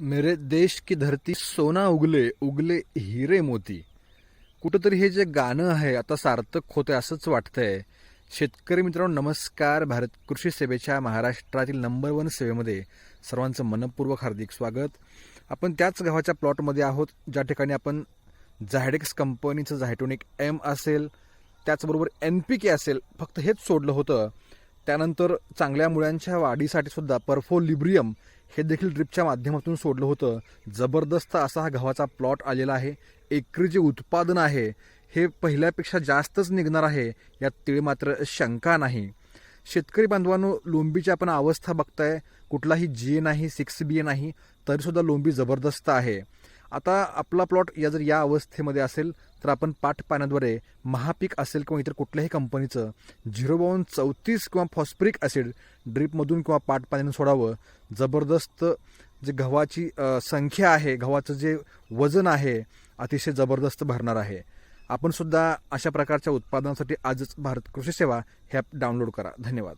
मेरे देश की धरती सोना उगले उगले हिरे मोती. कुठंतरी हे जे गाणं आहे आता सार्थक होतंय असंच वाटतंय. शेतकरी मित्रांनो नमस्कार. भारत कृषी सेवेच्या महाराष्ट्रातील नंबर वन सेवेमध्ये सर्वांचं मनपूर्वक हार्दिक स्वागत. आपण त्याच गावाच्या प्लॉटमध्ये आहोत ज्या ठिकाणी आपण झायडेक्स कंपनीचं झायटोनिक एम असेल त्याचबरोबर एन पी के असेल फक्त हेच सोडलं होतं. त्यानंतर चांगल्या मुळ्यांच्या वाढीसाठी सुद्धा पर्फोलिब्रियम हे देखील ड्रिपच्या माध्यमातून सोडलं होतं. जबरदस्त असा हा गव्हाचा प्लॉट आलेला आहे. एकरी जे उत्पादन आहे हे पहिल्यापेक्षा जास्तच निघणार आहे यात तिळ मात्र शंका नाही. शेतकरी बांधवांनो लोंबीची आपण अवस्था बघताय. कुठलाही जी ए नाही सिक्स बी ए नाही तरीसुद्धा लोंबी जबरदस्त आहे. आता आपला प्लॉट या जर या अवस्थेमध्ये असेल तर आपण पाठ पाण्याद्वारे महापीक असेल किंवा इतर कुठल्याही कंपनीचं झिरो बावन चौतीस किंवा फॉस्फरिक ॲसिड ड्रीपमधून किंवा पाठ पाण्याने सोडावं जबरदस्त जे गव्हाची संख्या आहे गव्हाचं जे वजन आहे अतिशय जबरदस्त भरणार आहे. आपण सुद्धा अशा प्रकारच्या उत्पादनासाठी आजच भारत कृषी सेवा हे ॲप डाउनलोड करा. धन्यवाद.